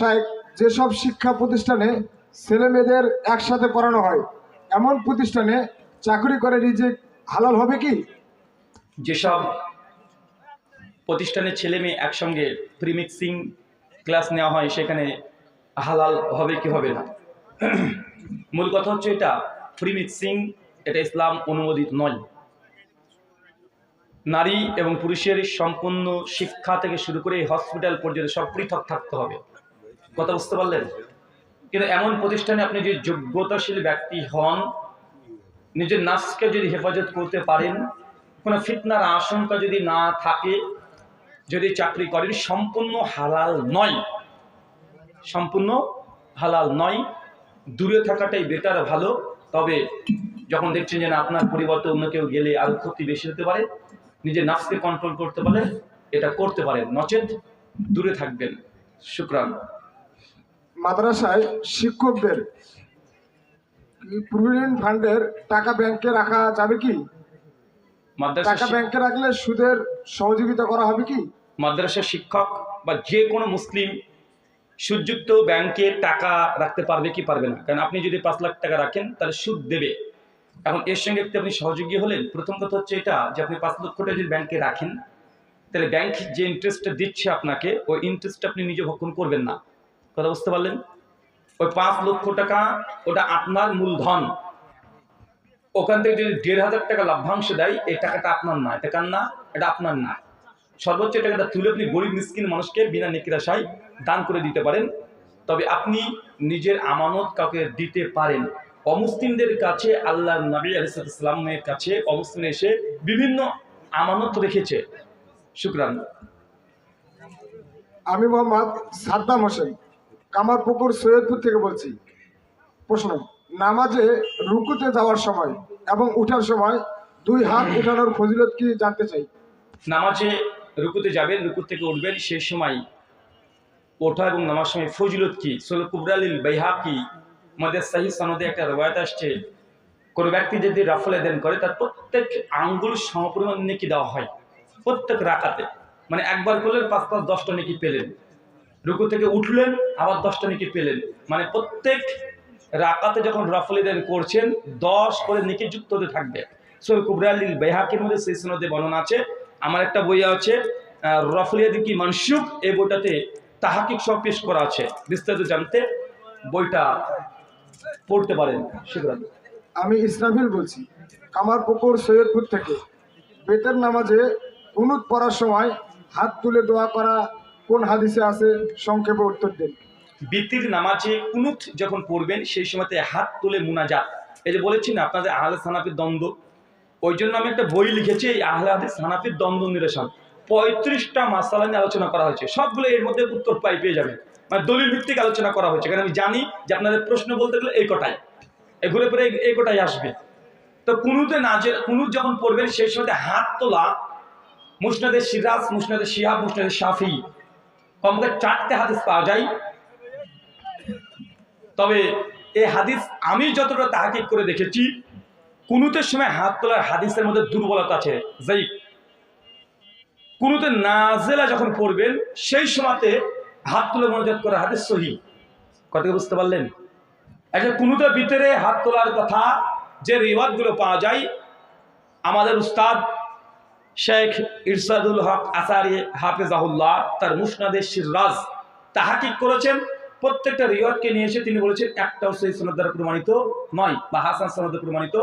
শায়েক যেসব শিক্ষা প্রতিষ্ঠানে ছেলে মেয়েদের একসাথে পড়ানো হয়, এমন প্রতিষ্ঠানে চাকরি করে রিজিক হালাল হবে কি? যেসব প্রতিষ্ঠানে ছেলে মেয়ে একসঙ্গে প্রিমিক্সিং ক্লাস নেওয়া হয়, সেখানে হালাল হবে কি হবে না? মূল কথা হচ্ছে এটা প্রিমিক্সিং এটা ইসলাম অনুমোদিত নয়। নারী এবং পুরুষের সম্পূর্ণ শিক্ষা থেকে শুরু করে হসপিটাল পর্যন্ত সব পৃথক থাকতে হবে। কথা বুঝতে পারলেন? কিন্তু এমন প্রতিষ্ঠানে আপনি যদি যোগ্যতাশীল ব্যক্তি হন, নিজের নাচকে যদি হেফাজত করতে পারেন, কোনো ফিতনার আশঙ্কা যদি না থাকে, যদি চাকরি করেন, সম্পূর্ণ হালাল নয়। সম্পূর্ণ হালাল নয়। দূরে থাকাটাই বেটার ভালো। তবে যখন দেখছেন যে না, আপনার পরিবর্তে অন্য কেউ গেলে আরও ক্ষতি বেশি হতে পারে, নিজের নাচকে কন্ট্রোল করতে পারে এটা করতে পারেন। নচেত দূরে থাকবেন। শুক্রান। মাদ্রাসায় শিক্ষকদের প্রভিডেন্ট ফান্ডের টাকা ব্যাংকে রাখা যাবে কি? মাদ্রাসা টাকা ব্যাংকে রাখলে সুদের সহযোগিতা করা হবে কি? মাদ্রাসা শিক্ষক বা যে কোনো মুসলিম সুযুক্ত ব্যাংকে টাকা রাখতে পারবে কি পারবে না? কারণ আপনি যদি পাঁচ লাখ টাকা রাখেন তাহলে সুদ দেবে। এখন এর সঙ্গে একটু আপনি সহযোগী হলেন প্রথম কথা হচ্ছে এটা যে আপনি পাঁচ লক্ষ টাকা যদি ব্যাংকে রাখেন তাহলে ব্যাংক যে ইন্টারেস্টটা দিচ্ছে আপনাকে ওই ইন্টারেস্টটা আপনি নিজে ভক্ষণ করবেন না। কথা বুঝতে পারলেন? ওই পাঁচ লক্ষ টাকা, ওটা আপনার মূলধন। ওখান থেকে যদি দেড় হাজার টাকা লাভ্যাংশ দেয়, এই টাকাটা আপনার না, এটা কার না? এটা আপনার না। সর্বোচ্চ টাকাটা তুলে আপনি গরিব, মিসকিন মানুষকে বিনা নিকিরাশায় দান করে দিতে পারেন। তবে আপনি নিজের আমানত কাউকে দিতে পারেন। অমুসলিমদের কাছে আল্লাহ নবী আলিসাল্লামের কাছে অমুসলিম এসে বিভিন্ন আমানত রেখেছে। শুক্রান। আমি মোহাম্মদ সাদ্দাম হোসেন। কামারপুকুর সৈয়দপুর থেকে বলছি। প্রশ্ন, নামাজে রুকুতে যাওয়ার সময় এবং উঠার সময় দুই হাত উঠানোর ফজিলত কি জানতে চাই? নামাজে রুকুতে যাবেন রুকু থেকে উঠবেন, সেই সময় ওঠা এবং নামাজ সময় ফজিলত কি? সোল কুবরালিল বাইহাকি মধ্যে সাহি সনদে একটা রবায়ত আসছে, কোনো ব্যক্তি যদি রাফলে দেন করে, তার প্রত্যেক আঙ্গুল সমপরিমাণ নেকি দেওয়া হয়, প্রত্যেক রাখাতে মানে একবার করলেন, পাঁচ পাঁচ দশটা নেকি পেলেন। রুকু থেকে উঠলেন, আবার দশটা নেকি পেলেন। মানে প্রত্যেক রাকাতে যখন রাফলি দেন করছেন, দশ করে নেকি যুক্ত হতে থাকবে। সোল কুবরালিল বেহাকির মধ্যে সেই সনদে বর্ণনা আছে। আমার একটা বই আছে রফলিয়াদি কি মানসুক এই বইটাতে তাহাকিক সব পেশ করা আছে। বিস্তারিত জানতে বইটা পড়তে পারেন। সেগুলো আমি ইসরাফিল বলছি। কামারপুকুর, সৈয়দপুর থেকে। বেতের নামাজে কুনুত পড়ার সময় হাত তুলে দোয়া করা কোন হাদিসে আছে? সংক্ষেপে উত্তর দিন। বৃত্তির নামাজে কুনুত যখন পড়বেন, সেই সময়তে হাত তুলে মুনাজাত। এই যে বলেছি না, আপনাদের আহলে সানাফির দ্বন্দ্ব। ওই জন্য আমি একটা বই লিখেছি, এই আহলে হাদিস সানাফির দ্বন্দ্ব নিরসন। পঁয়ত্রিশটা মাসালা নিয়ে আলোচনা করা হয়েছে। সবগুলো এর মধ্যে উত্তর পাই পেয়ে যাবেন। মানে দলিল ভিত্তিক আলোচনা করা হয়েছে। কারণ আমি জানি যে আপনাদের প্রশ্ন বলতে গেলে এই কটাই। ঘুরে ফিরে এই কটাই আসবে। তো কুনুতে নাজের কুনুত যখন পড়বেন, সেই সময় হাত তোলা মুসনাদের সিরাজ মুসনাদের শিহাব মুসনাদের শাফি। কমপক্ষে চারটে হাদিস পাওয়া যায়। তবে এই হাদিস আমি যতটা তাহাকিক করে দেখেছি, কুনুতের সময় হাত তোলার হাদিসের মধ্যে দুর্বলতা আছে যাই কুনুতে নাজেলা যখন পড়বেন, সেই সময়তে হাত তুলে মনোজাত করা হাদিস সহি। কথা বুঝতে পারলেন? একটা কুনুতের ভিতরে হাত তোলার কথা যে রিওয়াজগুলো পাওয়া যায়, আমাদের উস্তাদ শেখ ইরশাদুল হক আসারি হাফেজাহুল্লাহ তার মুসনাদের সিরাজ তাহাকিক করেছেন। প্রত্যেকটা রিওয়াজকে নিয়ে এসে তিনি বলেছেন, একটাও সেই সনদ দ্বারা প্রমাণিত নয় বা হাসান সনদে প্রমাণিত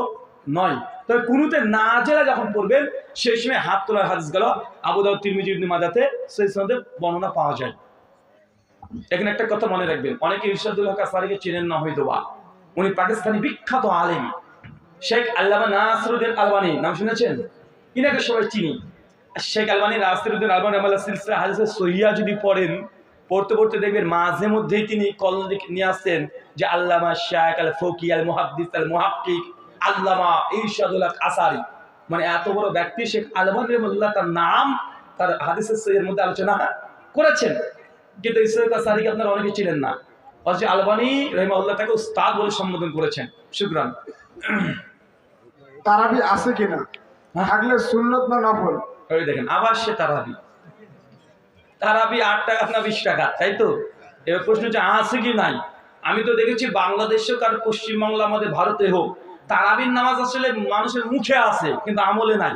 নয়। তবে কুনুতে নাজেলা যখন পড়বেন, সেই সময় হাত তোলার হাদিস গেল। আবুদাউ তিরমিজি, ইবনে মাজাতে সেই সনদে বর্ণনা পাওয়া যায়। এখানে একটা কথা মনে রাখবেন, অনেকে ইরশাদুল হক আসারিকে চেনেন না হয়তো বা। উনি পাকিস্তানি বিখ্যাত আলেম। শেখ আল্লামা নাসরুদ্দিন আলবানি, নাম শুনেছেন? ইনাকে সবাই চিনি শেখ আলবানি নাসরুদ্দিন আলবানি আমলা সিলসিলা হাদিসের সহিয়া যদি পড়েন, পড়তে পড়তে দেখবেন মাঝে মধ্যেই তিনি কলম নিয়ে আসছেন যে আল্লামা শেখ আল ফকি আল মুহাদ্দিস আল মুহাক্কিক আল্লামা ইরশাদুল আসারি। মানে এত বড় ব্যক্তি শেখ আলবানি রহমতুল্লাহ তার নাম তার হাদিসের সহির মধ্যে আলোচনা করেছেন। কিন্তু ইসরায়েল আসারিকে আপনারা অনেকে ছিলেন না? অথচ আলবানি রহিমাউল্লাহ তাকে উস্তাদ বলে সম্বোধন করেছেন। শুক্রান। তারাবি আছে কিনা? থাকলে সুন্নত না নফল? ওই দেখেন আবার সে তারাবি। তারাবি আট টাকা না বিশ টাকা তাই তো? এবার প্রশ্ন হচ্ছে আছে কি নাই? আমি তো দেখেছি বাংলাদেশে আর পশ্চিমবাংলা আমাদের ভারতে হোক তারাবির নামাজ আসলে মানুষের মুখে আছে কিন্তু আমলে নাই।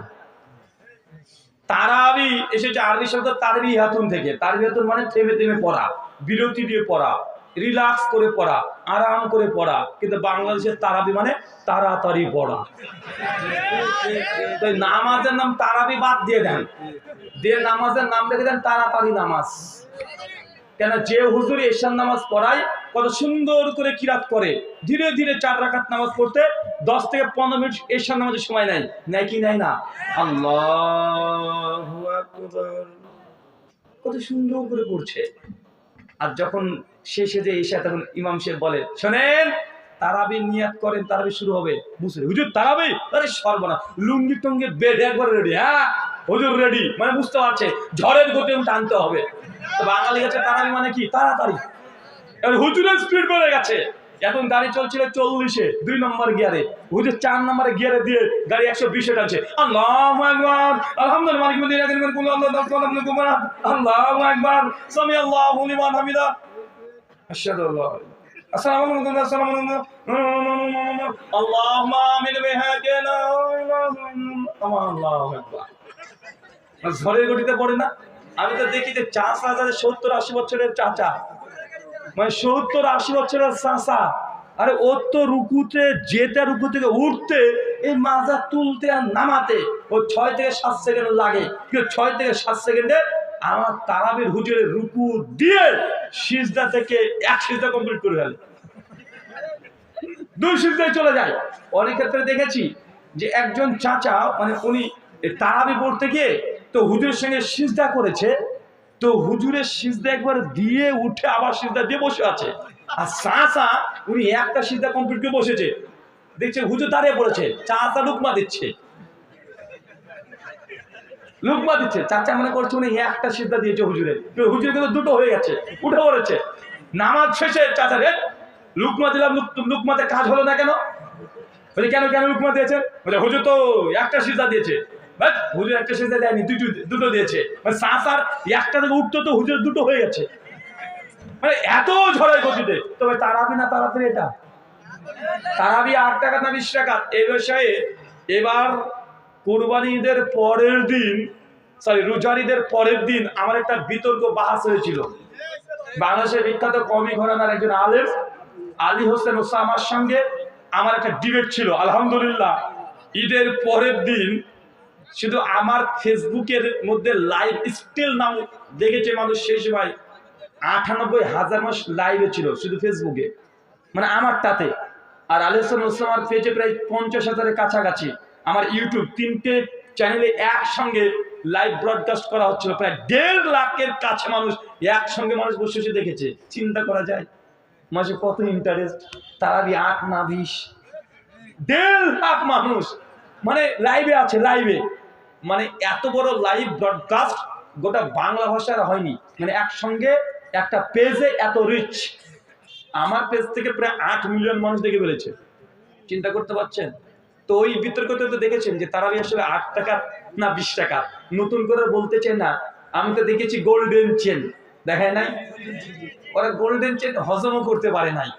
তারাবি এসেছে আরবি শব্দ তারবি হাতুন থেকে। তারবি হাতুন মানে থেমে থেমে পড়া বিরতি দিয়ে পড়া। রিল্যাক্স করে পড়া, আরাম করে পড়া। কিন্তু বাংলাদেশের তারাবি মানে তাড়াতাড়ি পড়া। তো নামাজের নাম তারাবি বাদ দিয়ে দেন। দিয়ে নামাজের নাম রেখে দেন তাড়াতাড়ি নামাজ। কেন যে হুজুর এশান নামাজ পড়ায় কত সুন্দর করে কিরাত করে। ধীরে ধীরে চার রাকাত নামাজ পড়তে দশ থেকে পনেরো মিনিট এশান নামাজের সময় নেয়। নেয় কি নেয় না? আল্লাহ কত সুন্দর করে পড়ছে। আর যখন শেষে যে এসে তখন ইমাম সাহেব বলে, শোনেন, তারাবি নিয়াত করেন, তারাবি শুরু হবে। বুঝলে হুজুর, তারাবি? আরে সর্বনা লুঙ্গি টুঙ্গি বেডে একবার রেডি হ্যাঁ? হুজুর রেডি মানে বুঝতে পারছে, ঝড়ের গতি টানতে হবে। তো বাঙালি কাছে তারাবি মানে কি? তাড়াতাড়ি। হুজুরের স্পিড বেড়ে গেছে। এখন গাড়ি চলছিল চল্লিশে, দুই নম্বর গিয়ারে। হুজুর, চার নম্বরে গিয়ারে দিয়ে গাড়ি একশো বিশে টানছে। আল্লাহ আলহামদুলিল্লাহ, মালিক আল্লাহ আল্লাহ। একবার আল্লাহ ঝড়ের গতিতে পড়ে না? আমি তো দেখি যে চাষা যাদের সত্তর আশি বছরের চাচা। মানে সত্তর আশি বছরের চাষা আরে ওর তো রুকুতে যেতে রুকু থেকে উঠতে, এই মাজা তুলতে আর নামাতে ও ছয় থেকে সাত সেকেন্ড লাগে। কিন্তু ছয় থেকে সাত সেকেন্ডে আমার তারাবির হুজুরের রুকু দিয়ে সিজদা থেকে এক সিজদা কমপ্লিট করে ফেলে। দুই সিজদায় চলে যায়। অনেক ক্ষেত্রে দেখেছি যে একজন চাচা মানে উনি তারাবি পড়তে গিয়ে তো হুজুরের সঙ্গে সিজদা করেছে, তো হুজুরের সিজদা একবার দিয়ে উঠে আবার সিজদা দিয়ে বসে আছে। আর চাচা, উনি একটা সিজদা কমপ্লিট করে বসেছে। দেখছে হুজুর দাঁড়িয়ে পড়েছে, চাচা লুকমা দিচ্ছে। লুকমা দিচ্ছে। চাচা মনে করছে উনি একটা সিদ্ধা দিয়েছে হুজুরে হুজুরে কিন্তু দুটো হয়ে গেছে, উঠে পড়েছে। নামাজ শেষে চাচা রে, লুকমা দিলাম লুকমাতে কাজ হলো না কেন? বলে, কেন কেন লুকমা দিয়েছে? বলে, হুজুর তো একটা সিজদা দিয়েছে। হুজুর একটা সিজদা দেয়নি, দুটো দুটো দিয়েছে। মানে সাঁসার একটা থেকে উঠতো তো হুজুর দুটো হয়ে গেছে। মানে এত ঝড়ের গতিতে। তবে তারাবি না তাড়াতাড়ি এটা? তারাবি আট টাকা না বিশ টাকা? এ বিষয়ে এবার কোরবানি ঈদের পরের দিন সরি রোজার ঈদের পরের দিন আমার একটা বিতর্ক বাহাস হয়েছিল। বাংলাদেশের বিখ্যাত কমি ঘরানার একজন আলেম, আলী হোসেন ওসামার সঙ্গে আমার একটা ডিবেট ছিল, আলহামদুলিল্লাহ। ঈদের পরের দিন শুধু আমার ফেসবুকের মধ্যে লাইভ স্টিল নাম দেখেছে মানুষ শেষ ভাই। আটানব্বই হাজার মাস লাইভে ছিল শুধু ফেসবুকে মানে আমার আমারটাতে। আর আলিহাসান ওসলামার পেজে প্রায় পঞ্চাশ হাজারের কাছাকাছি। আমার ইউটিউব তিনটে চ্যানেলে একসঙ্গে লাইভ ব্রডকাস্ট করা হচ্ছিল। প্রায় দেড় লাখের কাছে মানুষ একসঙ্গে মানুষ বসে বসে দেখেছে। চিন্তা করা যায় মাসে কত ইন্টারেস্ট তারা তারাবি আট না বিশ? দেড় লাখ মানুষ। মানে লাইভে আছে লাইভে মানে এত বড় লাইভ ব্রডকাস্ট গোটা বাংলা ভাষার হয়নি। মানে একসঙ্গে একটা পেজে এত রিচ আমার পেজ থেকে প্রায় আট মিলিয়ন মানুষ দেখে ফেলেছে। চিন্তা করতে পারছেন? তো ওই বিতর্কতে তো দেখেছেন যে তারাবি আসলে আট টাকা না বিশ টাকা। নতুন করে বলতে চাই না। আমি তো দেখেছি গোল্ডেন চেন দেখায় নাই? ওরা গোল্ডেন চেন হজমও করতে পারে নাই।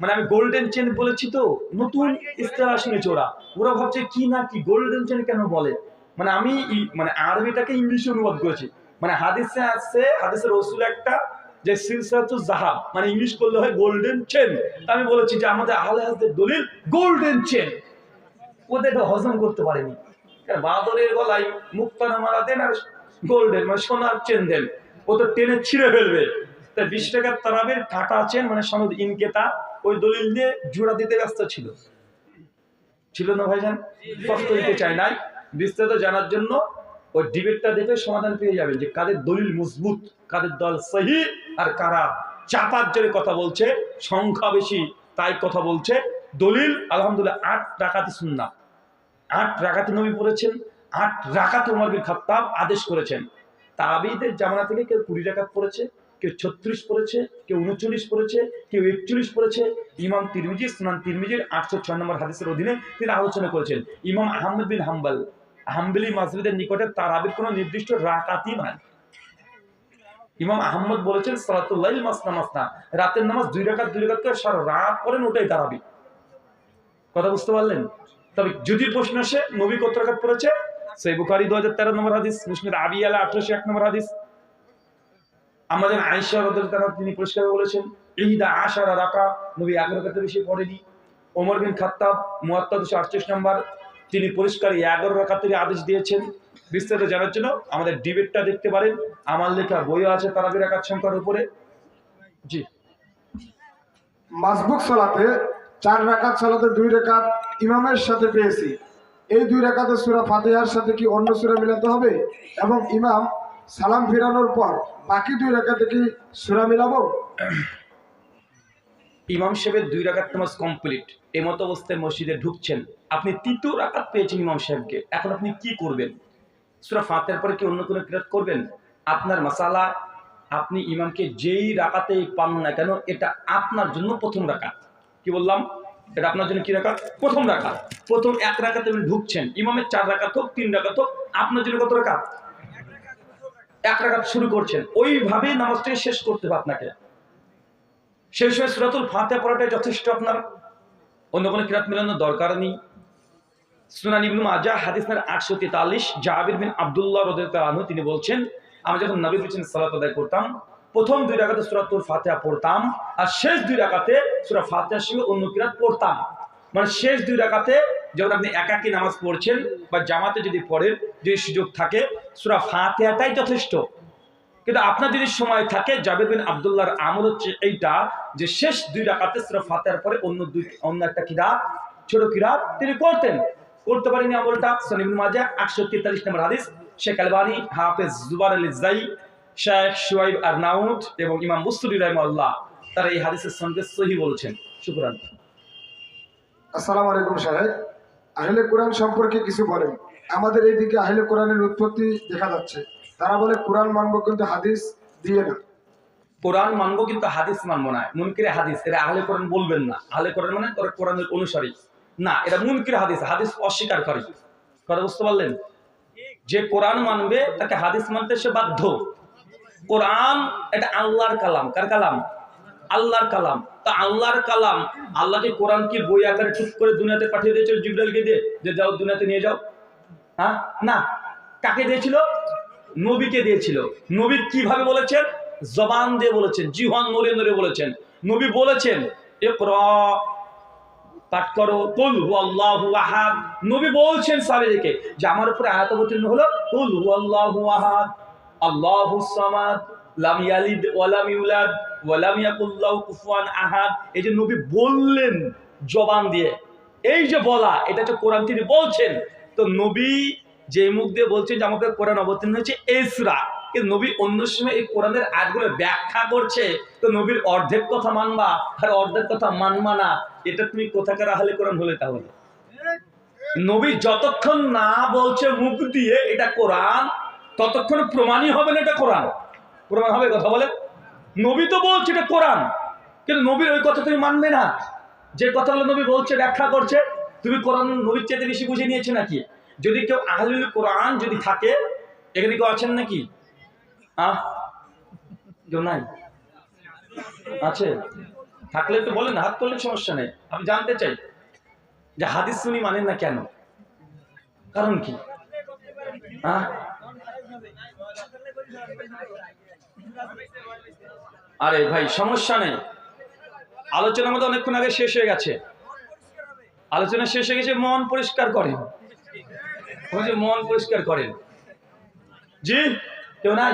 মানে আমি গোল্ডেন চেন বলেছি তো, নতুন ইস্তেলা শুনেছি ওরা। ওরা ভাবছে কি না কি গোল্ডেন চেন কেন বলে? মানে আমি মানে আরবিটাকে ইংলিশে অনুবাদ করেছি। মানে হাদিসে আছে, হাদিসের রসুল একটা, যে সিলসাতুল জাহাব মানে ইংলিশ করলে হয় গোল্ডেন চেন আমি বলেছি যে আমাদের আহলে হাদিসের দলিল গোল্ডেন চেন ওদের হজম করতে পারেনি। বাদরের গলায় মুক্তানা মারা দেন আর গোল্ডেন মানে সোনার চেন দেন। ও তো টেনে ছিঁড়ে ফেলবে। তাই বিশ টাকার তারাবের কাটা চেন মানে সনদ ইনকেতা, ওই দলিল দিয়ে জোড়া দিতে ব্যস্ত ছিল। ছিল না ভাইজান? কষ্ট দিতে চাই নাই। বিস্তারিত জানার জন্য ওই ডিবেটটা দেখে সমাধান পেয়ে যাবেন যে কাদের দলিল মজবুত, কাদের দল সহি আর কারা চাপার জোরে কথা বলছে, সংখ্যা বেশি তাই কথা বলছে। দলিল আলহামদুলিল্লাহ আট রাকাতি সুন্না আট রাকাতি নবী পড়েছেন আট রাকাত উমর বিন আদেশ করেছেন। তাবিদের জামানা থেকে কেউ কুড়ি রাকাত পড়েছে, কেউ ছত্রিশ পড়েছে, কেউ উনচল্লিশ পড়েছে, কেউ একচল্লিশ পড়েছে। ইমাম তিরমিজি, সুনান তিরমিজির আটশো ছয় নম্বর হাদিসের অধীনে তিনি আলোচনা করেছেন, ইমাম আহমদ বিন হাম্বাল, হাম্বলি মাসজিদের নিকটে তারাবির কোনো নির্দিষ্ট রাকাতই নয় ইমাম আহমদ বলেছেন সালাতুল্লাহ মাসনা মাসনা, রাতের নামাজ দুই রাকাত দুই রাকাত করে সারা রাত করেন ওটাই দাঁড়াবি কথা বুঝতে পারলেন? তবে যদি প্রশ্ন আসে, নবী কত রাকাত পড়েছে? সেই বুখারি দু হাজার তেরো নম্বর হাদিস মুসলিম আবি আলা আঠারোশো এক নম্বর হাদিস। আমাদের তারা তিনি পরিষ্কার বলেছেন, ইহিদা আশারা রাকা, নবী এগারো রাকাতের বেশি পড়েনি। ওমর বিন খাত্তাব, মুয়াত্তা দুশো আটচল্লিশ নম্বর, তিনি পরিষ্কার এগারো রাকাতের আদেশ দিয়েছেন। বিস্তারিত জানার জন্য আমাদের ডিবেটটা দেখতে পারেন। আমার লেখা বইও আছে তারাবির রাকাত সংখ্যার উপরে। জি। মাসবুক সালাতে চার রাকাত সালাতে দুই রাকাত ইমামের সাথে পেয়েছি। এই দুই রাকাতে সুরা ফাতিহার সাথে কি অন্য সুরা মিলাতে হবে? এবং ইমাম সালাম ফিরানোর পর বাকি দুই রাকাতে কি সুরা মিলাবো? ইমাম সাহেবের দুই রাকাত নামাজ কমপ্লিট এই মতো অবস্থায় মসজিদে ঢুকছেন। আপনি তৃতীয় রাকাত পেয়েছেন ইমাম সাহেবকে। এখন আপনি কি করবেন? সুরা ফাতের পরে কি অন্য কোনো ক্রিয়াত করবেন? আপনার মাসালা, আপনি ইমামকে যেই রাকাতেই পান না কেন, এটা আপনার জন্য প্রথম রাকাত। কি বললাম? এটা আপনার জন্য কি রাকাত প্রথম রাকাত প্রথম এক রাকাতে আপনি ঢুকছেন। ইমামের চার রাকাত হোক, তিন রাকাত হোক, আপনার জন্য কত রাকাত এক রাকাত শুরু করছেন। ওইভাবেই নামাজটাকে শেষ করতে হবে আপনাকে। সেই সময় সুরাতুল ফাতে পড়াটাই যথেষ্ট আপনার। অন্য কোনো কিরাত মিলানোর দরকার নেই। সুনান ইবনু মাজা হাদিস আটশো তেতাল্লিশ, জাবির বিন আবদুল্লাহ রদু তিনি বলছেন আমি যখন নবী পিছনে সালাত আদায় করতাম প্রথম দুই রাকাতে সুরাতুল ফাতিহা পড়তাম আর শেষ দুই রাকাতে সুরা ফাতিহার সঙ্গে অন্য কিরাত পড়তাম। মানে শেষ দুই রাকাতে যখন আপনি একাকী নামাজ পড়ছেন বা জামাতে যদি পড়েন, যদি সুযোগ থাকে, সুরা ফাতিহাটাই যথেষ্ট। কিন্তু আপনার যদি সময় থাকে, জাবের বিন আবদুল্লাহর আমল হচ্ছে এইটা যে শেষ দুই রাকাতে সুরা ফাতিহার পরে অন্য দুই, অন্য একটা কিরাত, ছোট কিরাত তিনি করতেন। করতে পারেনি আমলটা। সনিম মাজা আটশো তেতাল্লিশ নম্বর হাদিস, শেখ আলবানি হাফেজ জুবার আলী জাই শেখ শুয়াইব আর নাউদ এবং ইমাম মুস্তুরি রহমাল্লাহ তারা এই হাদিসের সঙ্গে সহি বলছেন। শুক্রান। আসসালামু আলাইকুম সাহেব। আহলে কোরআন সম্পর্কে কিছু বলেন। আমাদের এইদিকে আহলে কোরআনের উৎপত্তি দেখা যাচ্ছে। তারা বলে কোরআন মানবো কিন্তু হাদিস দিয়ে না। কোরআন মানবো কিন্তু হাদিস মানবো না। মুনকিরে হাদিস এরা আহলে কোরআন বলবেন না। আহলে কোরআন মানে তোর কোরআনের অনুসারী। না এটা মুনকির হাদিস হাদিস অস্বীকার। করে কথা বুঝতে পারলেন? যে কোরআন মানবে তাকে হাদিস মানতে সে বাধ্য। কোরআন এটা আল্লাহর কালাম। কার কালাম? আল্লাহর কালাম। তা আল্লাহর কালাম আল্লাহকে কোরআন কি বই আকারে ঠিক করে দুনিয়াতে পাঠিয়ে দিয়েছিল জিব্রাইলকে দিয়ে? যে যাও দুনিয়াতে নিয়ে যাও। হ্যাঁ? না। কাকে দিয়েছিল? নবীকে দিয়েছিল। নবী কীভাবে বলেছেন? জবান দিয়ে বলেছেন জিহান নরে নরে বলেছেন। নবী বলেছেন পাঠ করো, কুল হুয়াল্লাহু আহাদ। নবী বলছেন সাহাবীদেরকে যে আমার উপরে আয়াত অবতীর্ণ হলো, কুল হুয়াল্লাহু আহাদ। আল্লাহুস সামাদ লাম ইয়ালিদ ওয়া লাম ইউলাদ ওয়া লাম ইয়াকুল কুফুয়ান আহাদ। এই যে নবী বললেন জবান দিয়ে, এই যে বলা, এটা হচ্ছে কোরআন তিনি বলছেন। তো নবী যে মুখ দিয়ে বলছেন যে আমাকে কোরআন অবতীর্ণ হয়েছে, এসরা। কিন্তু নবী অন্য সময় এই কোরআনের আয়াতগুলো ব্যাখ্যা করছে। তো নবীর অর্ধেক কথা মানবা আর অর্ধেক কথা মানবা না। এটা তুমি কোথাকার আহলে কোরআন হলে তাহলে? নবী যতক্ষণ না বলছে মুখ দিয়ে, এটা কোরআন ততক্ষণ প্রমাণই হবে না এটা কোরআন। প্রমাণ হবে কথা বলে। নবী তো বলছে এটা কোরআন, কিন্তু নবীর ওই কথা তুমি মানবে না। যে কথাগুলো নবী বলছে, ব্যাখ্যা করছে, তুমি কোরআন নবীর চাইতে বেশি বুঝে নিয়েছে নাকি? যদি কেউ আহলুল কোরআন যদি থাকে, এখানে কেউ আছেন নাকি? আহ? কেউ নাই? আছে? থাকলে তো বলেন, হাত করলে সমস্যা নেই। আমি জানতে চাই যে হাদিস শুনি মানেন না কেন? কারণ কি? আহ? আরে ভাই, সমস্যা নেই। আলোচনার মধ্যে অনেকক্ষণ আগে শেষ হয়ে গেছে। আলোচনা শেষ হয়ে গেছে, মন পরিষ্কার করেন। মন পরিষ্কার করেন। জি, কেউ নাই?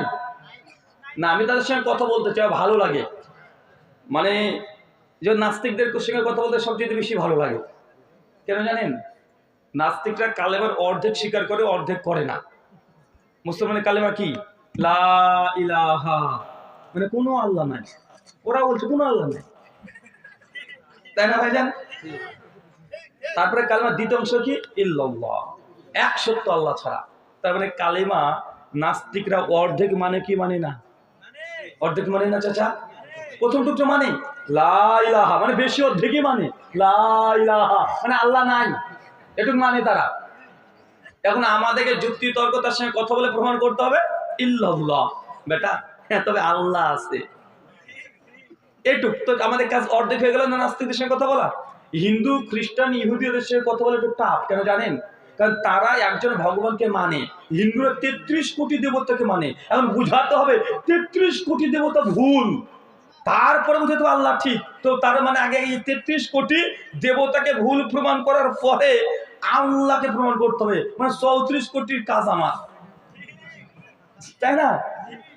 না, আমি তাদের সঙ্গে কথা বলতে চাই ভালো লাগে। মানে যে নাস্তিকদের সঙ্গে কথা বলতে সবচেয়ে বেশি ভালো লাগে। কেন জানেন? নাস্তিকরা কালেমার অর্ধেক স্বীকার করে, অর্ধেক করে না। মুসলমানের কালেমা কি? মানে কোনো আল্লাহ নাই। ওরা বলছে কোনো আল্লাহ নাই। তাই না ভাইজান? তারপরে কালেমার দ্বিতীয় অংশ কি? ইল্লাল্লাহ। এক সত্য আল্লাহ ছাড়া। তার মানে কালেমা নাস্তিকরা অর্ধেক মানে কি মানে না? অর্ধেক মানে না চাচা? প্রথম টুকরো মানে? লাইলাহা মানে বেশি অর্ধেকই মানে। লাইলাহা মানে আল্লাহ নাই। এটুক মানে তারা। এখন আমাদেরকে যুক্তি তর্ক তার সঙ্গে কথা বলে প্রমাণ করতে হবে, ইল্লাল্লাহ। বেটা হ্যাঁ তবে আল্লাহ আছে। এটুক, তো আমাদের কাজ অর্ধেক হয়ে গেল, না নাস্তিকদের সঙ্গে কথা বলা? হিন্দু, খ্রিস্টান, ইহুদিদের সঙ্গে কথা বলা একটু টাফ কেন জানেন? কারণ তারা একজন ভগবানকে মানে হিন্দুরা তেত্রিশ কোটি দেবতাকে মানে। এখন বুঝাতে হবে, তেত্রিশ কোটি দেবতা ভুল। তারপরে বুঝাতে হবে আল্লাহ ঠিক। তো তার মানে আগে এই তেত্রিশ কোটি দেবতাকে ভুল প্রমাণ করার পরে আল্লাহকে প্রমাণ করতে হবে। মানে চৌত্রিশ কোটির কাজ আমার। তাই না?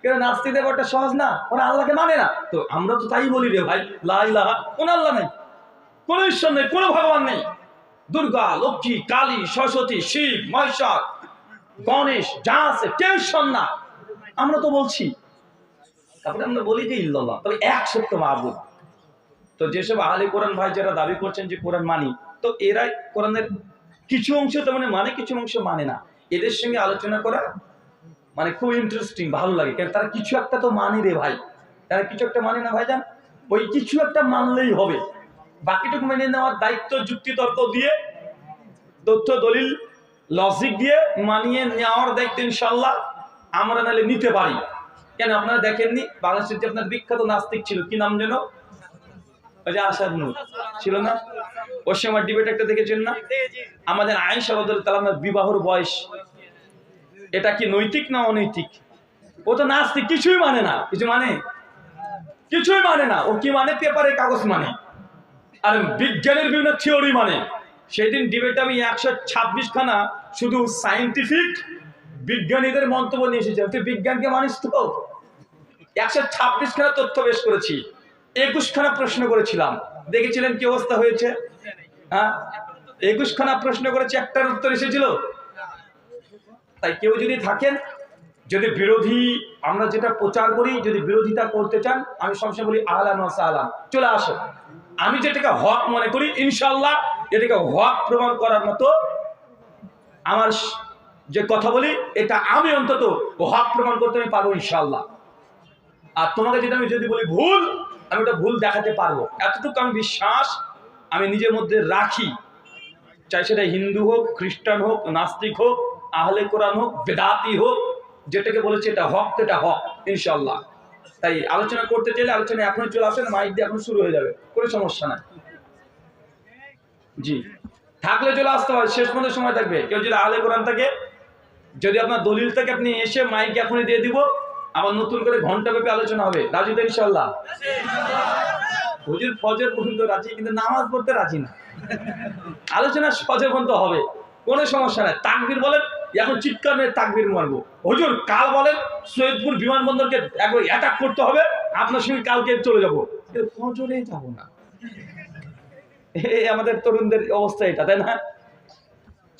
কেন ব্যাপারটা সহজ না? ওরা আল্লাহকে মানে না। তো আমরা তো তাই বলি রে ভাই লাহা কোন আল্লাহ নেই। কোন ঈশ্বর নেই ভগবান নেই। দুর্গা, লক্ষ্মী, কালী, সরস্বতী, শিব, মহেশ্বর, গণেশ, যা আছে, কেউ না। আমরা তো বলছি। তারপরে আমরা বলি যে ইল্লাল্লাহ তবে এক সত্য মাহবুব। তো যেসব আহলে কোরআন ভাই যারা দাবি করছেন যে কোরআন মানি, তো এরাই কোরআনের কিছু অংশ তো মানে মানে কিছু অংশ মানে না। এদের সঙ্গে আলোচনা করা মানে খুব ইন্টারেস্টিং ভালো লাগে। কারণ তারা কিছু একটা তো মানে রে ভাই। তারা কিছু একটা মানে না ভাই যান ওই কিছু একটা মানলেই হবে। বাকিটুকু মেনে নেওয়ার দায়িত্ব, যুক্তি, তর্ক দিয়ে, তথ্য, দলিল লজিক দিয়ে মানিয়ে নেওয়ার দায়িত্ব ইনশাল্লাহ আমরা নাহলে নিতে পারি। কেন, আপনারা দেখেননি? বাংলাদেশের যে আপনার বিখ্যাত নাস্তিক ছিল। কি নাম যেন? ওই যে আসাদ নূর। ছিল না? ওর সময় ডিবেট একটা দেখেছেন না? আমাদের আইন বদল কালামের বিবাহর বয়স। এটা কি নৈতিক না অনৈতিক? ও তো নাস্তিক কিছুই মানে না। কিছু মানে? কিছুই মানে না। ও কি মানে? পেপারে কাগজ মানে। আর বিজ্ঞানের বিভিন্ন থিওরি মানে। সেদিন ডিবেটে আমি একশো ছাব্বিশ খানা শুধু সাইন্টিফিক বিজ্ঞানীদের মন্তব্য নিয়ে এসেছিলাম। তুই বিজ্ঞানকে মানিস তো? একশো ছাব্বিশ খানা তথ্য বেশ করেছি। একুশ খানা প্রশ্ন করেছিলাম। দেখেছিলেন কি অবস্থা হয়েছে? হ্যাঁ? একুশ খানা প্রশ্ন করেছি, একটার উত্তর এসেছিল। তাই কেউ যদি থাকেন, যদি বিরোধী, আমরা যেটা প্রচার করি, যদি বিরোধিতা করতে চান, আমি সবসময় বলি আহলান আহলান চলে আসো আমি যেটাকে হক মনে করি ইনশাল্লাহ এটাকে হক প্রমাণ করার মতো আমার যে কথা বলি, এটা আমি অন্তত হক প্রমাণ করতে আমি পারব ইনশাল্লাহ আর তোমাকে যেটা আমি যদি বলি ভুল, আমি ওটা ভুল দেখাতে পারব। এতটুকু আমি বিশ্বাস আমি নিজের মধ্যে রাখি। চাই সেটা হিন্দু হোক, খ্রিস্টান হোক, নাস্তিক হোক, আহলে কোরআন হোক, বেদাতি হোক, যেটাকে বলেছে এটা হক এটা হক ইনশাল্লাহ তাই আলোচনা করতে চাইলে আলোচনা এখনই চলে আসেন, মাইক দিয়ে এখন শুরু হয়ে যাবে, কোনো সমস্যা নাই। জি। থাকলে চলে আসতে হয়, শেষ পর্যন্ত সময় থাকবে। কেউ যদি আহলে কোরআন থাকে, যদি আপনার দলিল থাকে, আপনি এসে মাইক এখনই দিয়ে দিব। আবার নতুন করে ঘণ্টা ব্যাপী আলোচনা হবে। রাজি ইনশাল্লাহ হুজুর ফজর পর্যন্ত রাজি কিন্তু নামাজ পড়তে রাজি না। আলোচনা সজে পর্যন্ত হবে কোনো সমস্যা নাই। তাকবির বলেন এখন চিৎকার মেয়ে তাকবির মারবো। হুজুর কাল বলেন সৈয়দপুর বিমানবন্দরকে একবার অ্যাটাক করতে হবে আপনার সঙ্গে কালকে চলে যাব। ফজরে যাব না। এই আমাদের তরুণদের অবস্থা এটা তাই না?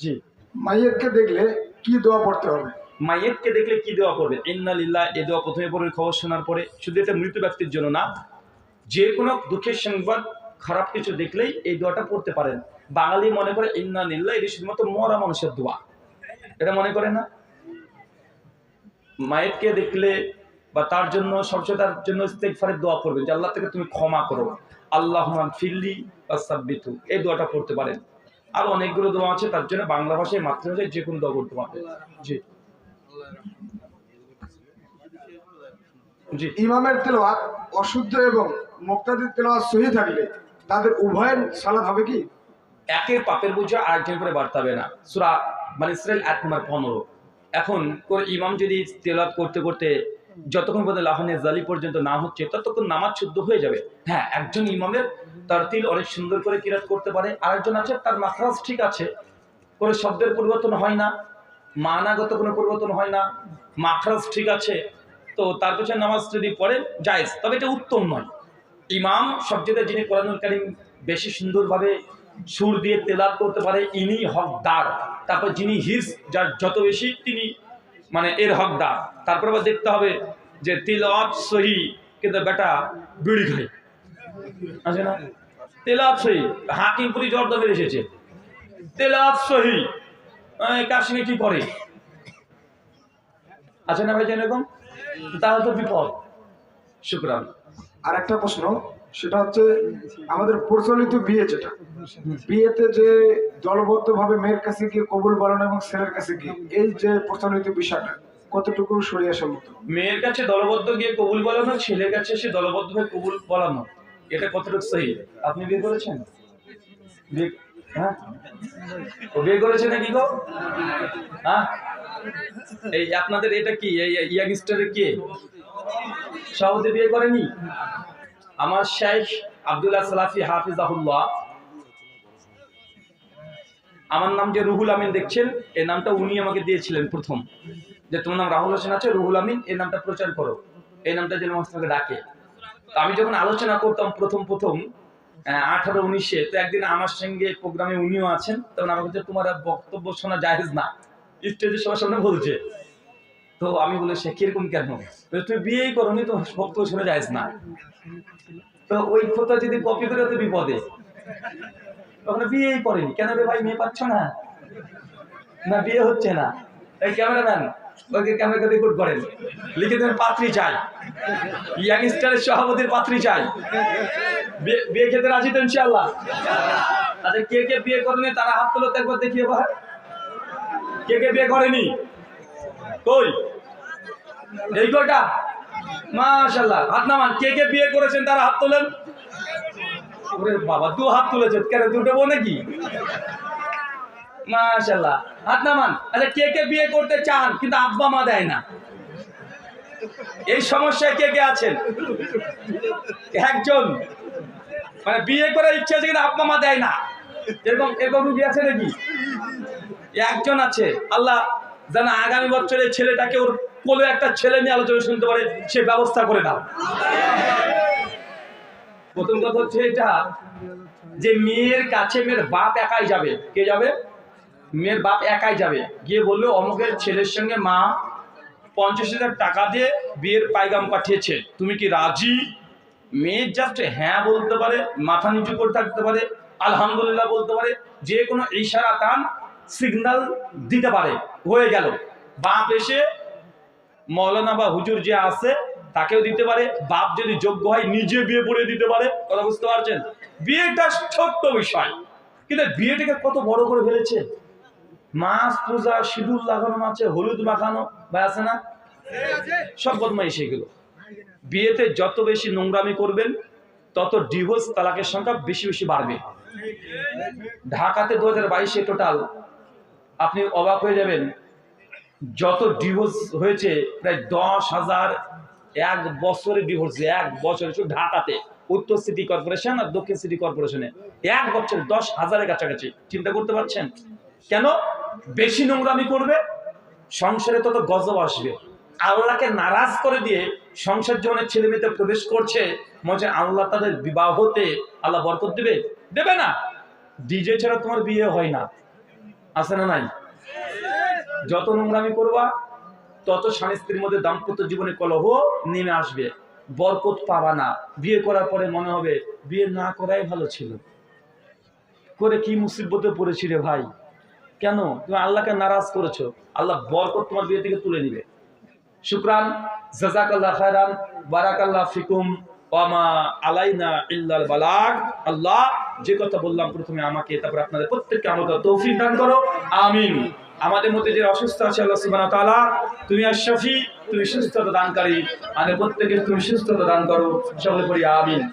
জি। মাইয়েরকে দেখলে কি দোয়া পড়তে হবে? মাইয়েতকে দেখলে কি দেওয়া করবে ইন্নালিল্লাহ এ দেওয়া প্রথমে পরের খবর শোনার পরে শুধু এটা মৃত ব্যক্তির জন্য না যে কোনো দুঃখের সংবাদ, খারাপ কিছু দেখলেই এই দোয়াটা পড়তে পারেন। বাঙালি মনে করে, ইন্না নিল্লা এটি শুধুমাত্র মরা মানুষের দোয়া। এটা মনে করে না? মায়েরকে দেখলে বা তার জন্য সবসময় তার জন্য ইস্তেগফারের দোয়া করবেন যে, আল্লাহ থেকে তুমি ক্ষমা করো। আল্লাহ ফিল্লি বা সাব্বিতু। এই দোয়াটা পড়তে পারেন। আর অনেকগুলো দোয়া আছে, তার জন্য বাংলা ভাষায়, মাতৃভাষায় যে কোনো দোয়া করতে পারবেন। জি। জি। ইমামের তেলাওয়াত অশুদ্ধ এবং মুক্তাদির তেলাওয়াত সহি থাকলে তাদের উভয়ের সালাদ হবে কি? একের পাপের বোঝা আরেকজনের উপরে বাড়তে হবে না। সুরা মানে ইসরায়েল এক নম্বর পনেরো। এখন করে ইমাম যদি তেলাত করতে করতে যতক্ষণ পর্যন্ত লাহানে জালি পর্যন্ত না হচ্ছে, ততক্ষণ নামাজ শুদ্ধ হয়ে যাবে। হ্যাঁ একজন ইমামের তার তিল অনেক সুন্দর করে কিরাত করতে পারে, আরেকজন আছে, তার মাখরাজ ঠিক আছে। কোনো শব্দের পরিবর্তন হয় না, মানাগত কোনো পরিবর্তন হয় না, মাখরাজ ঠিক আছে। তো তার পেছনে নামাজ যদি পড়েন, জায়েজ। তবে এটা উত্তম নয়। ইমাম সবচেয়ে যিনি কোরআনুল কারিম বেশি সুন্দরভাবে সুর দিয়ে তেলাপ করতে পারে, ইনি হকদার। তারপর যিনি হিস যার যত বেশি তিনি মানে এর হকদার। তারপর আবার দেখতে হবে যে তিলাওয়াত সহি, কিন্তু বেটা বিড়ি খাই আছে না? তেলাওয়াত সহি। হাকিমপুরি জর্দমের এসেছে। তেলাওয়াত সহি। কাশ্মীর কি করে আছে না ভাই এরকম? তাহলে তো বিপদ। শুক্রান। আর একটা প্রশ্ন, সেটা হচ্ছে আমাদের প্রচলিত বিয়ে যেটা, বিয়েতে যে দলবদ্ধভাবে মেয়ের কাছে গিয়ে কবুল বলানো এবং ছেলের কাছে গিয়ে, এই যে প্রচলিত বিষয়টা, কতটুকু সরিয়া সম্মত মেয়ের কাছে দলবদ্ধ গিয়ে কবুল বলানো ছেলের কাছে সে দলবদ্ধ হয়ে কবুল বলানো এটা কতটুকু সহি? আপনি বিয়ে করেছেন? হ্যাঁ? বিয়ে করেছে নাকি গো? হ্যাঁ? এই আপনাদের এটা কি? ইয়াংস্টারের কে? সহজে বিয়ে করেনি? আমার শেখ আব্দুল্লাহ সালাফি হাফিজাহুল্লাহ। আমার নাম যে রুহুল আমিন দেখছেন এই নামটা উনি আমাকে দিয়েছিলেন প্রথম। যে তোমার নাম রাহুল হোসেন আছে, রুহুল আমিন এই নামটা প্রচার করো। এই নামটা যেন তোমাকে ডাকে। তো আমি যখন আলোচনা করতাম প্রথম প্রথম আঠারো উনিশে, তো একদিন আমার সঙ্গে প্রোগ্রামে উনিও আছেন, তখন আমাকে তোমার বক্তব্য শোনা জাহেজ না। স্টেজে সবার সামনে বলছে। তো আমি বলে, সে কীরকম কেন? তুমি বিয়েই করোনি, তো বক্তব্য শোনা জাহেজ না। তো ওই কথা যদি কপি করে তো বিপদে। তখন বিয়েই করেনি। কেন রে ভাই, মেয়ে পাচ্ছ না? না, বিয়ে হচ্ছে না। এই ক্যামেরাম্যান, ওকে ক্যামেরা রেকর্ড করেন। লিখে দেবেন, পাত্রী চাই। ইয়াংস্টারের সভাপতির পাত্রী চাই। বিয়ে- খেতে রাজি তো ইনশাল্লাহ আচ্ছা কে কে বিয়ে করেনি, তারা হাত তোলো একবার দেখিয়ে কে কে বিয়ে করেনি? কই? এই কয়টা? মাশাল্লাহ হাত নামান, কে কে বিয়ে করেছেন তারা হাত তোলেন? ওরে বাবা, দু হাত তুলেছে কেন, দুটো বউ নাকি? মাশাল্লাহ হাত নামান আচ্ছা কে কে বিয়ে করতে চান, কিন্তু আব্বা, মা দেয় না? এই সমস্যায় কে কে আছেন? একজন। মানে বিয়ে করার ইচ্ছা আছে, কিন্তু আব্বা, মা দেয় না। এরকম এরকম রুগী আছে নাকি? একজন আছে। আল্লাহ যেন আগামী বছরে ছেলেটাকে ওর কোলে একটা ছেলে নিয়ে আলোচনা শুনতে পারে, সে ব্যবস্থা করে দাও। প্রথম কথা হচ্ছে এটা, যে মেয়ের কাছে মেয়ের বাপ একাই যাবে। কে যাবে? মেয়ের বাপ একাই যাবে। গিয়ে বলল, অমুকের ছেলের সঙ্গে মা পঞ্চাশ হাজার টাকা দিয়ে বিয়ের পাইগাম পাঠিয়েছে। তুমি কি রাজি? মেয়ের জাস্ট হ্যাঁ বলতে পারে, মাথা নিচু করে থাকতে পারে, আলহামদুলিল্লাহ বলতে পারে, যে কোনো ইশারা টান সিগন্যাল দিতে পারে, হয়ে গেল। বাপ এসে মৌলানা বা হুজুর যে আছে, তাকেও দিতে পারে। বাপ যদি যোগ্য হয়, নিজে বিয়ে পড়ে দিতে পারে। কথা বুঝতে পারছেন? বিয়েটা ছোট্ট বিষয়। কিন্তু বিয়েটাকে কত বড় করে ফেলেছে? মাছ, পূজা, সিঁদুর লাগানো আছে, হলুদ মাখানো বা আছে না? সব বদমাই সেগুলো বিয়েতে যত বেশি নোংরামি করবেন, তত ডিভোর্স তালাকের সংখ্যা বেশি বেশি বাড়বে। ঢাকাতে দু হাজার বাইশে টোটাল আপনি অবাক হয়ে যাবেন। যত ডিভোর্স হয়েছে, প্রায় দশ হাজার এক বছরে ডিভোর্স এক বছরে শুধু ঢাকাতে, উত্তর সিটি কর্পোরেশন আর দক্ষিণ সিটি কর্পোরেশনে এক বছর দশ হাজারের কাছাকাছি। চিন্তা করতে পারছেন? কেন? বেশি নোংরামি করবে, সংসারে তত গজব আসবে। আল্লাহকে নারাজ করে দিয়ে সংসার জীবনে ছেলে মেয়েতে প্রবেশ করছে, মনে আল্লাহ তাদের বিবাহতে আল্লাহ বরকত দেবে? দেবে না। ডিজে ছাড়া তোমার বিয়ে হয় না। আছে না নাই? যত নোংরামি করবা, তত স্বামী স্ত্রীর মধ্যে দাম্পত্য জীবনে কলহ নেমে আসবে। বরকত পাবা না। বিয়ে করার পরে মনে হবে, বিয়ে না করাই ভালো ছিল। করে কি মুসিবতে পড়েছি রে ভাই? কেন? তুমি আল্লাহকে নারাজ করেছ। আল্লাহ বরকত তোমার বিয়ে থেকে তুলে নিবে। শুক্রান জাজাকাল্লাহ খায়রান, বারাকাল্লাহ ফিকুম। আল্লাহ, যে কথা বললাম প্রথমে আমাকে, তারপর আপনাদের প্রত্যেককে আমাকে তৌফিক দান করো। আমিন। আমাদের মধ্যে যে অসুস্থ আছে, আল্লাহ তাআলা, তুমি আশফি তুমি সুস্থতা দানকারী। আমাদের প্রত্যেকের তুমি সুস্থতা দান করো। সকলে করি আমিন।